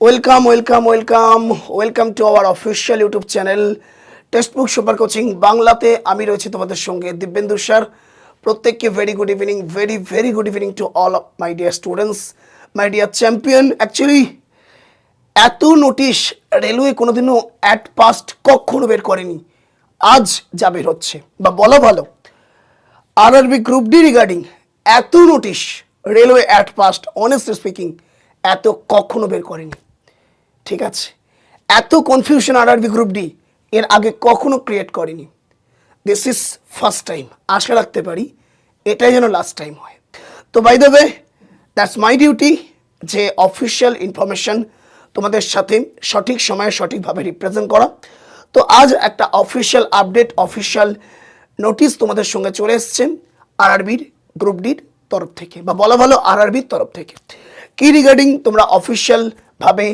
Welcome welcome welcome welcome to our official YouTube channel textbook super coaching বাংলাতে আমি রয়েছি তোমাদের সঙ্গে দিব্যেন্দু স্যার। প্রত্যেককে very good evening very very good evening to all of my dear students my dear champion actually এত notice railway কোনোদিনও at past কখনো বের করেনি। আজ যা বের হচ্ছে। বা বলা ভালো আরআরবি গ্রুপ ডি রিগার্ডিং এত notice railway at past honestly speaking এত কখনো বের করেনি। ঠিক আছে। এত কনফিউশন আরআরবি গ্রুপ ডি এর আগে কখনো ক্রিয়েট করেনি। দিস ইজ ফার্স্ট টাইম আশা রাখতে পারি এটাই যেন লাস্ট টাইম হয়। তো by the way that's my duty যে অফিসিয়াল ইনফরমেশন তোমাদের সাথে সঠিক সময়ে সঠিকভাবে রিপ্রেজেন্ট করা। তো আজ একটা অফিসিয়াল আপডেট অফিসিয়াল নোটিশ তোমাদের সঙ্গে চলে এসছে আর আরআরবির গ্রুপ ডির তরফ থেকে, বা বলা ভালো আর আরআরবির তরফ থেকে। কি রিগার্ডিং তোমরা অফিসিয়ালভাবে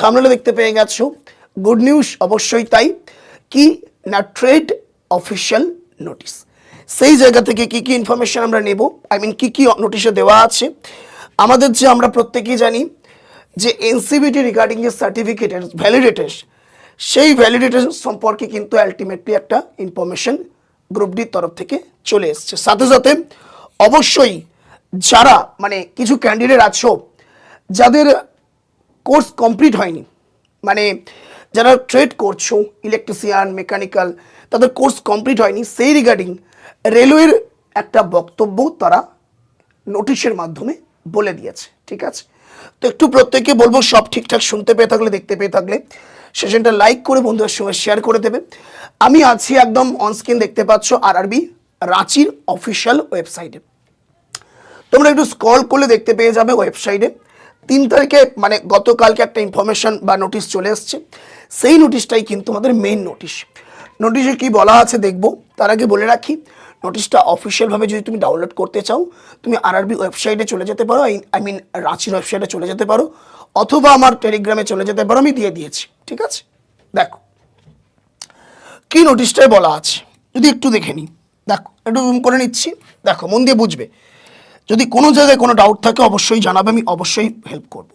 থামলে দেখতে পেয়ে গেছো। গুড নিউজ অবশ্যই তাই। কি? না ট্রেড অফিসিয়াল নোটিশ সেই জায়গা থেকে কি কি ইনফরমেশন আমরা নেব? আই মিন কি কি নোটিশে দেওয়া আছে? আমাদের যে আমরা প্রত্যেকেই জানি যে এনসিবিটি রিগার্ডিং যে সার্টিফিকেটের ভ্যালিডেটের সেই ভ্যালিডেটেশন সম্পর্কে কিন্তু আলটিমেটলি একটা ইনফরমেশন গ্রুপ ডির তরফ থেকে চলে এসছে। সাথে সাথে অবশ্যই যারা মানে কিছু ক্যান্ডিডেট আছো, যাদের কোর্স কমপ্লিট হয়নি। মানে যারা ট্রেড করছ, ইলেকট্রিশিয়ান, মেকানিক্যাল, তাদের কোর্স কমপ্লিট হয়নি। সেই রিগার্ডিং রেলওয়ের একটা বক্তব্য তারা নোটিশের মাধ্যমে বলে দিয়েছে, ঠিক আছে? তো একটু প্রত্যেককে বলব, সব ঠিকঠাক শুনতে পেয়ে থাকলে, দেখতে পেয়ে থাকলে, সেশনটা লাইক করে বন্ধুদের সঙ্গে শেয়ার করে দেবে। আমি আছি একদম অনস্ক্রিন দেখতে পাচ্ছ আর আরবি রাঁচির অফিসিয়াল ওয়েবসাইটে তোমরা একটু স্ক্রল করলে দেখতে পেয়ে যাবে ওয়েবসাইটে তিন তারিখে মানে গতকালকে একটা ইনফরমেশন বা নোটিশ চলে এসছে। সেই নোটিশটাই কিন্তু আমাদের মেইন নোটিশ নোটিশে কি বলা আছে দেখব। তার আগে বলে রাখি নোটিশটা অফিসিয়ালভাবে যদি তুমি ডাউনলোড করতে চাও, তুমি আরআরবি ওয়েবসাইটে চলে যেতে পারো আই মিন রাঁচির ওয়েবসাইটে চলে যেতে পারো, অথবা আমার টেলিগ্রামে চলে যেতে পারো, আমি দিয়ে দিয়েছি, ঠিক আছে? দেখো, কি নোটিশটায় বলা আছে? যদি একটু দেখে নিই। দেখো, একটু করে নিচ্ছি। দেখো, মন দিয়ে বুঝবে। যদি কোনো জায়গায় কোনো ডাউট থাকে, অবশ্যই জানাবে, আমি অবশ্যই হেল্প করব।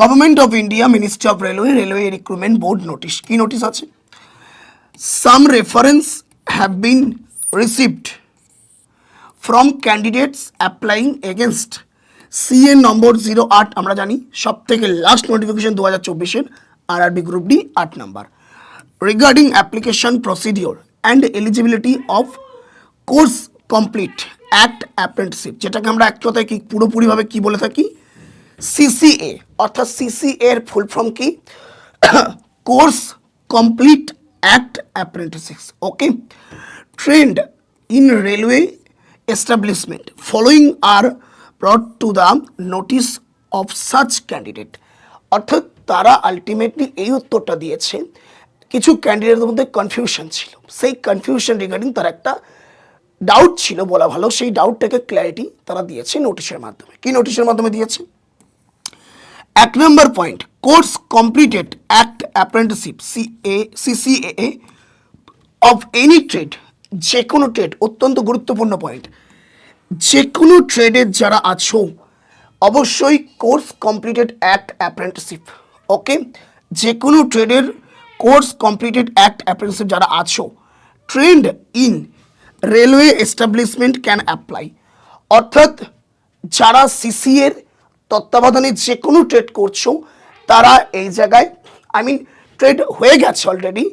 Government of India ministry of railway railway recruitment board notice কি নোটিশ আছে? Some reference have been received from candidates applying against CN number zero আট আমরা জানি সব থেকে লাস্ট নোটিফিকেশন দু হাজার চব্বিশের আর আরবি গ্রুপ ডি আট number. Regarding application procedure and eligibility of course complete act apprenticeship যেটাকে আমরা এক কথায় কি, পুরোপুরিভাবে কি বলে থাকি? সিসিএ অর্থাৎ সিসিএ এর ফুল ফর্ম কি? Course complete act apprenticeship okay trained in railway establishment following are brought to the notice of such candidate অর্থাৎ তারা আলটিমেটলি এই উত্তরটা দিয়েছে। কিছু ক্যান্ডিডেটের মধ্যে কনফিউশন ছিল। সেই কনফিউশন রিগার্ডিং তার একটা ডাউট ছিল বলা ভালো, সেই ডাউটটাকে ক্ল্যারিটি তারা দিয়েছে নোটিশের মাধ্যমে। কি নোটিশের মাধ্যমে দিয়েছে? এক number point course completed act apprenticeship C A CCA of any trade যে কোনো ট্রেড অত্যন্ত গুরুত্বপূর্ণ পয়েন্ট যে কোনো ট্রেডের যারা আছো, অবশ্যই course completed act apprenticeship okay যে কোনো ট্রেডের কোর্স কমপ্লিটেড অ্যাক্ট অ্যাপ্রেন্টিসশিপ যারা আছো trained in railway establishment can apply অর্থাৎ যারা সিসিএর তত্ত্বাবধানে যে কোনো ট্রেড করছ, তারা এই জায়গায় আই মিন ট্রেড হয়ে গেছে অলরেডি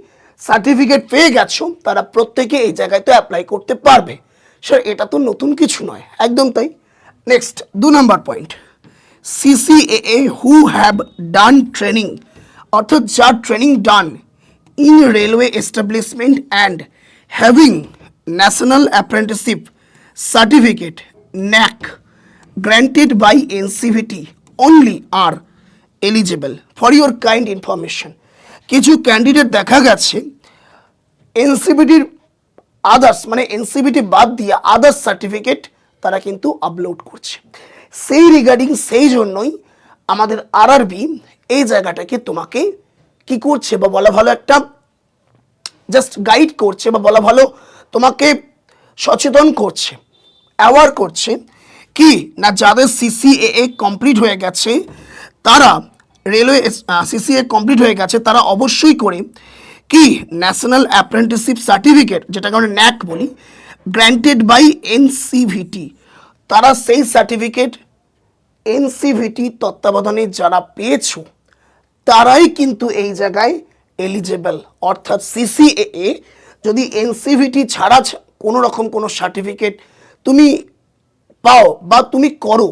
সার্টিফিকেট পেয়ে গেছো, তারা প্রত্যেকে এই জায়গায় তো অ্যাপ্লাই করতে পারবে। স্যার এটা তো নতুন কিছু নয়, একদম তাই। নেক্সট দু number point CCA who have done training অর্থাৎ যার training done in railway establishment and having national apprenticeship certificate NAC granted by NCVT only are eligible for your kind information কিছু ক্যান্ডিডেট দেখা গেছে এনসিবিটির আদার্স মানে NCVT বাদ দিয়ে others certificate তারা কিন্তু আপলোড করছে। সেই রিগার্ডিং সেই জন্যই আমাদের আরআরবি এই জায়গাটাকে তোমাকে কি করছে বা বলা ভালো একটা জাস্ট গাইড করছে বা বলা ভালো তোমাকে সচেতন করছে অ্যাওয়ার করছে কি না যাদের সিসিএ কমপ্লিট হয়ে গেছে, তারা রেলওয়ে সিসিএ কমপ্লিট হয়ে গেছে, তারা অবশ্যই করে কি ন্যাশনাল অ্যাপ্রেন্টিসশিপ সার্টিফিকেট যেটাকে আমরা ন্যাক বলি গ্র্যান্টেড বাই এনসিভিটি তারা সেই সার্টিফিকেট এনসিভিটি তত্ত্বাবধানে যারা পেয়েছ, তারাই কিন্তু এই জায়গায় এলিজেবল অর্থাৎ সিসিএ যদি এনসিভিটি ছাড়া কোনো রকম কোনো সার্টিফিকেট তুমি পাও বা তুমি করো,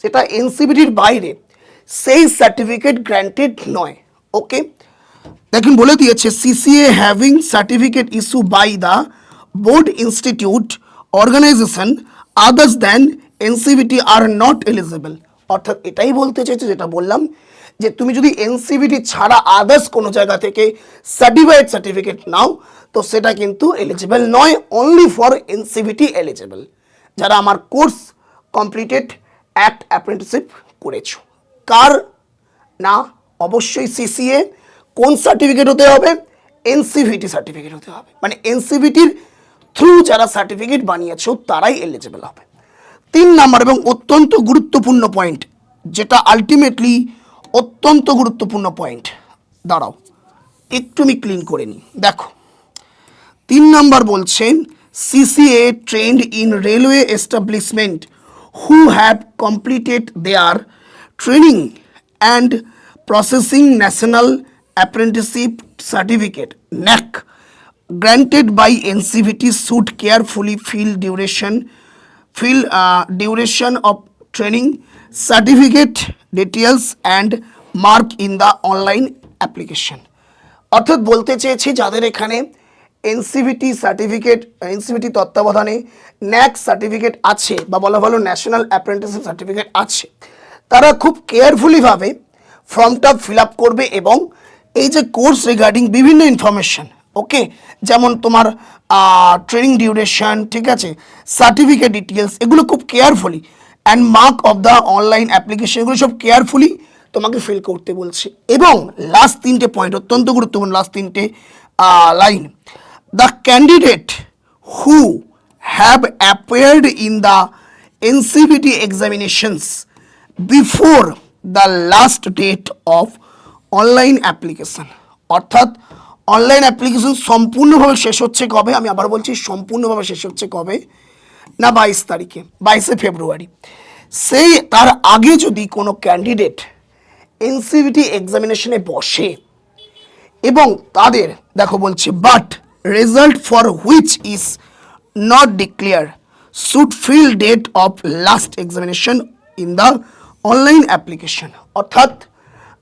সেটা এনসিভিটির বাইরে, সেই সার্টিফিকেট গ্র্যান্টেড নয় ওকে দেখুন, বলে দিয়েছে CCA having certificate issue by the board institute organisation others than NCVT are not eligible অর্থাৎ এটাই বলতে চাইছে, যেটা বললাম, যে তুমি যদি এনসিভিটি ছাড়া আদার্স কোনো জায়গা থেকে সার্টিফাইড সার্টিফিকেট নাও তো সেটা কিন্তু এলিজিবল নয় অনলি ফর এনসিভিটি এলিজিবল যারা আমার কোর্স কমপ্লিটেড অ্যাক্ট অ্যাপ্রেন্টিসশিপ করেছ। কার? না, অবশ্যই সিসিএ কোন সার্টিফিকেট হতে হবে? এনসিভিটি সার্টিফিকেট হতে হবে। মানে এনসিভিটির থ্রু যারা সার্টিফিকেট বানিয়েছ, তারাই এলিজিবল হবে। তিন নাম্বার এবং অত্যন্ত গুরুত্বপূর্ণ পয়েন্ট যেটা আলটিমেটলি অত্যন্ত গুরুত্বপূর্ণ পয়েন্ট দাঁড়াও, একটু আমি ক্লিন করে নিই। দেখো তিন নাম্বার বলছেন CCA trained in railway establishment who have completed their training and processing national apprenticeship certificate NAC by NCVT should carefully fill duration fill uh, duration of training certificate details and mark in the online application অর্থাৎ বলতে চেয়েছি যাদের এখানে NCVT certificate NCVT তত্ত্বাবধানে ন্যাক certificate আছে, বা বলা ভালো ন্যাশনাল অ্যাপ্রেন্টিসশিপ সার্টিফিকেট আছে। তারা খুব কেয়ারফুলিভাবে ফর্মটা ফিল আপ করবে এবং এই যে কোর্স রিগার্ডিং বিভিন্ন ইনফরমেশন, ওকে? যেমন তোমার ট্রেনিং ডিউরেশন, ঠিক আছে? সার্টিফিকেট ডিটেলস এগুলো খুব carefully. And mark of the online application এগুলো সব কেয়ারফুলি তোমাকে ফিল করতে বলছে। এবং লাস্ট তিনটে পয়েন্ট অত্যন্ত গুরুত্বপূর্ণ লাস্ট তিনটে line the candidate who have appeared in the NCVT examinations before the last date of online application অর্থাৎ অনলাইন অ্যাপ্লিকেশন সম্পূর্ণভাবে শেষ হচ্ছে কবে? আমি আবার বলছি, সম্পূর্ণভাবে শেষ হচ্ছে কবে? না, বাইশ তারিখে, বাইশে ফেব্রুয়ারি। সেই, তার আগে যদি কোনো ক্যান্ডিডেট এনসিভিটি এক্সামিনেশনে বসে এবং তাদের, দেখো বলছে but result for which is not declare should fill date of last examination in the online application অর্থাৎ,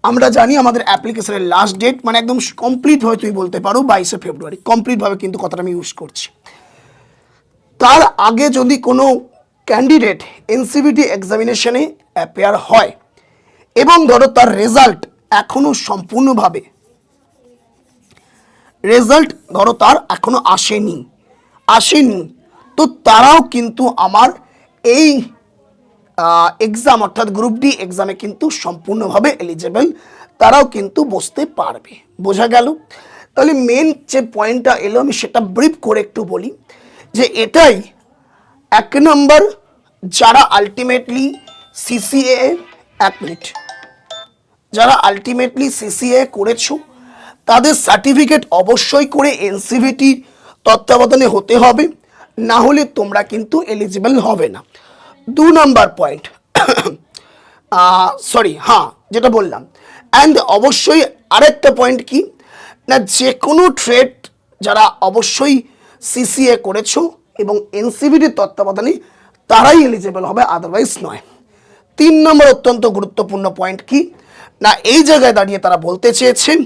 আমরা জানি আমাদের অ্যাপ্লিকেশনের লাস্ট ডেট মানে একদম কমপ্লিট হয়ে তুমি বলতে পারো বাইশে ফেব্রুয়ারি। কমপ্লিটভাবে কিন্তু কথাটা আমি ইউজ করছি। তার আগে যদি কোনো ক্যান্ডিডেট এনসিবিটি এক্সামিনেশনে অ্যাপেয়ার হয় এবং ধরো তার রেজাল্ট এখনও সম্পূর্ণভাবে রেজাল্ট ধরো তার এখনও আসেনি আসেনি। তো তারাও কিন্তু আমার এই এক্সাম অর্থাৎ গ্রুপ ডি এক্সামে কিন্তু সম্পূর্ণভাবে এলিজেবল তারাও কিন্তু বসতে পারবে। বোঝা গেল? তাহলে মেন যে পয়েন্টটা এলো, আমি সেটা ব্রিফ করে একটু বলি, যে এটাই এক নম্বর যারা আলটিমেটলি সিসিএ এক মিনিট যারা আলটিমেটলি সিসিএ করেছ তাদের সার্টিফিকেট অবশ্যই করে এনসিভিটি তত্ত্বাবধানে হতে হবে। না হলে তোমরা কিন্তু এলিজিবল হবে না। দু নম্বর পয়েন্ট সরি হ্যাঁ যেটা বললাম। অ্যান্ড অবশ্যই আরেকটা পয়েন্ট কি? না যে কোনো ট্রেড যারা অবশ্যই সিসিএ করেছ এবং এনসিভিটির তত্ত্বাবধানে তারাই এলিজিবল হবে আদারওয়াইজ নয়। তিন নম্বর অত্যন্ত গুরুত্বপূর্ণ পয়েন্ট কি? না, এই জায়গায় দাঁড়িয়ে তারা বলতে চেয়েছেন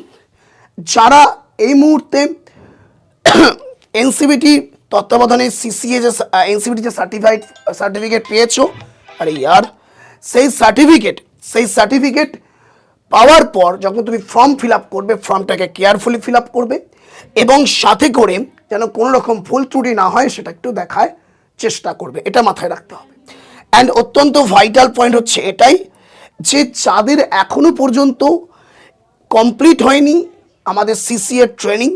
যারা এই মুহূর্তে এনসিবিটি তত্ত্বাবধানে সিসিএ যে এনসিবিটি যে সার্টিফাইড সার্টিফিকেট পেয়েছ, আরে ইয়ার, সেই সার্টিফিকেট সেই সার্টিফিকেট পাওয়ার পর যখন তুমি ফর্ম ফিল আপ করবে ফর্মটাকে কেয়ারফুলি ফিল আপ করবে এবং সাথে করে যেন কোনো রকম ভুল ত্রুটি না হয়, সেটা একটু দেখায় চেষ্টা করবে। এটা মাথায় রাখতে হবে। অ্যান্ড অত্যন্ত ভাইটাল পয়েন্ট হচ্ছে এটাই যে যাদের এখনও পর্যন্ত কমপ্লিট হয়নি আমাদের সিসিএ ট্রেনিং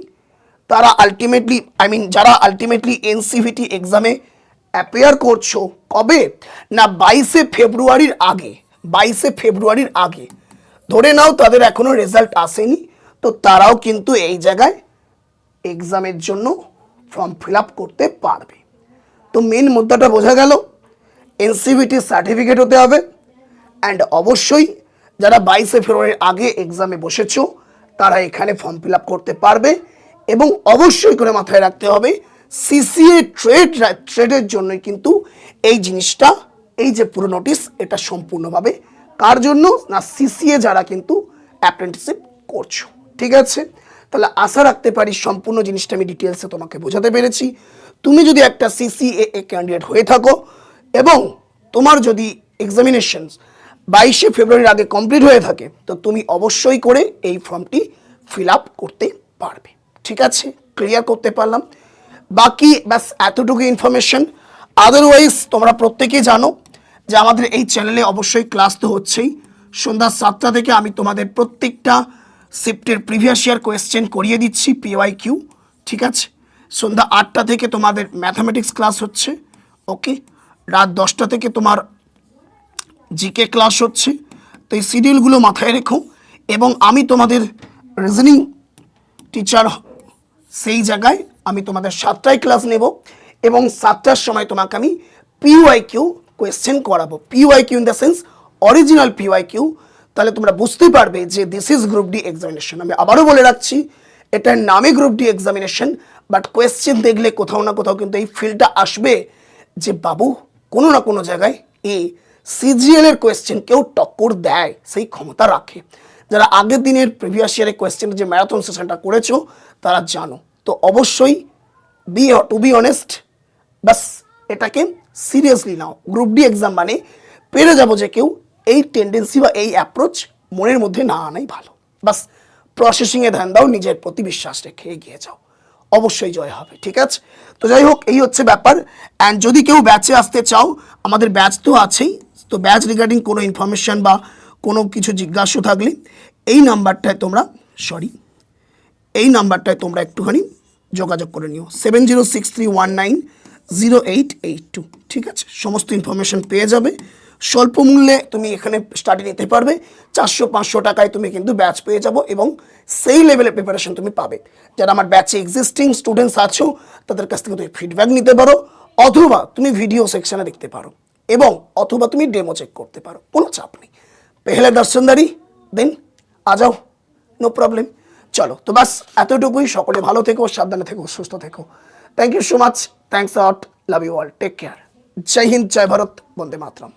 তারা আলটিমেটলি আই মিন যারা আলটিমেটলি এনসিভিটি এক্সামে অ্যাপেয়ার করছ কবে? না বাইশে ফেব্রুয়ারির আগে, বাইশে ফেব্রুয়ারির আগে। ধরে নাও তাদের এখনও রেজাল্ট আসেনি, তো তারাও কিন্তু এই জায়গায় এক্সামের জন্য ফর্ম ফিল করতে পারবে। তো মেন মুদ্রাটা বোঝা গেল এনসিভিটি সার্টিফিকেট হতে হবে অ্যান্ড অবশ্যই যারা বাইশে ফেব্রুয়ারির আগে এক্সামে বসেছো তারা এখানে ফর্ম ফিল করতে পারবে এবং অবশ্যই করে মাথায় রাখতে হবে সিসিএ ট্রেড ট্রেডের জন্যই কিন্তু এই জিনিসটা, এই যে পুরো নোটিশ এটা সম্পূর্ণভাবে কার জন্য? না সিসিএ যারা কিন্তু অ্যাপ্রেন্টিসিপ করছ। ঠিক আছে? তাহলে আশা রাখতে পারি সম্পূর্ণ জিনিসটা আমি ডিটেলসে তোমাকে বোঝাতে পেরেছি। তুমি যদি একটা সিসিএ ক্যান্ডিডেট হয়ে থাকো এবং তোমার যদি এক্সামিনেশন বাইশে ফেব্রুয়ারির আগে কমপ্লিট হয়ে থাকে, তো তুমি অবশ্যই করে এই ফর্মটি ফিল আপ করতে পারবে। ঠিক আছে? ক্লিয়ার করতে পারলাম? বাকি, ব্যাস, এতটুকু ইনফরমেশন আদারওয়াইজ তোমরা প্রত্যেকেই জানো যে আমাদের এই চ্যানেলে অবশ্যই ক্লাস তো হচ্ছেই। সন্ধ্যা সাতটা থেকে আমি তোমাদের প্রত্যেকটা শিফটের প্রিভিয়াস ইয়ার কোয়েশ্চেন করিয়ে দিচ্ছি পিওয়াই কিউ ঠিক আছে? সন্ধ্যা আটটা থেকে তোমাদের ম্যাথামেটিক্স ক্লাস হচ্ছে ওকে রাত দশটা থেকে তোমার জিকে ক্লাস হচ্ছে। তো এই শিডিউলগুলো মাথায় রেখো এবং আমি তোমাদের রিজনিং টিচার সেই জায়গায় আমি তোমাদের সাতটায় ক্লাস নেব এবং সাতটার সময় তোমাকে আমি পিওয়াই কিউ কোয়েশ্চেন করাবো। PYQ in the sense original PYQ তাহলে তোমরা বুঝতে পারবে যে this is group D examination আমি আবারও বলে রাখছি, এটার নামে group D examination but question দেখলে কোথাও না কোথাও কিন্তু এই ফিল্ডটা আসবে যে বাবু কোনো না কোনো জায়গায় এই সিজিএল এর কোয়েশ্চেন কেউ টক্কর দেয়, সেই ক্ষমতা রাখে। যারা আগের দিনের প্রিভিয়াস ইয়ারের কোয়েশ্চেন যে ম্যারাথন সেশনটা করেছ, তারা জানো। তো অবশ্যই বি টু বি অনেস্ট বাস এটাকে সিরিয়াসলি নাও। গ্রুপ ডি এক্সাম মানে পেরে যাব যে কেউ এই টেন্ডেন্সি বা এই অ্যাপ্রোচ মনের মধ্যে না আনাই ভালো। বাস প্রসেসিংয়ে ধ্যান দাও, নিজের প্রতি বিশ্বাস রেখে এগিয়ে যাও। অবশ্যই জয় হবে, ঠিক আছে? তো যাই হোক, এই হচ্ছে ব্যাপার। অ্যান্ড যদি কেউ ব্যাচে আসতে চাও, আমাদের ব্যাচ তো আছেই। তো ব্যাচ রিগার্ডিং কোনো ইনফরমেশন বা কোনো কিছু জিজ্ঞাসা থাকলে এই নাম্বারটায় তোমরা, সরি, এই নাম্বারটায় তোমরা একটুখানি যোগাযোগ করে নিও। Seven zero six three one nine zero eight eight two ঠিক আছে? সমস্ত ইনফরমেশন পেয়ে যাবে। স্বল্প মূল্যে তুমি এখানে স্টাডি নিতে পারবে। চারশো পাঁচশো টাকায় তুমি কিন্তু ব্যাচ পেয়ে যাব এবং সেই লেভেলের প্রিপারেশন তুমি পাবে। যারা আমার ব্যাচে এক্সিস্টিং স্টুডেন্টস আছো, তাদের কাছ থেকে তুমি ফিডব্যাক নিতে পারো, অথবা তুমি ভিডিও সেকশনে দেখতে পারো। এবং অথবা তুমি ডেমো চেক করতে পারো, কোনো চাপ নেই। পেহলে দর্শনদারি দেন আ যাও নো প্রবলেম চলো, তো বাস এতটুকুই। সকলে ভালো থেকো, সাবধানে থেকো, সুস্থ থেকো। Thank you so much thanks আট love you all take care জয় হিন্দ, জয় ভারত। বন্দে মাতরম।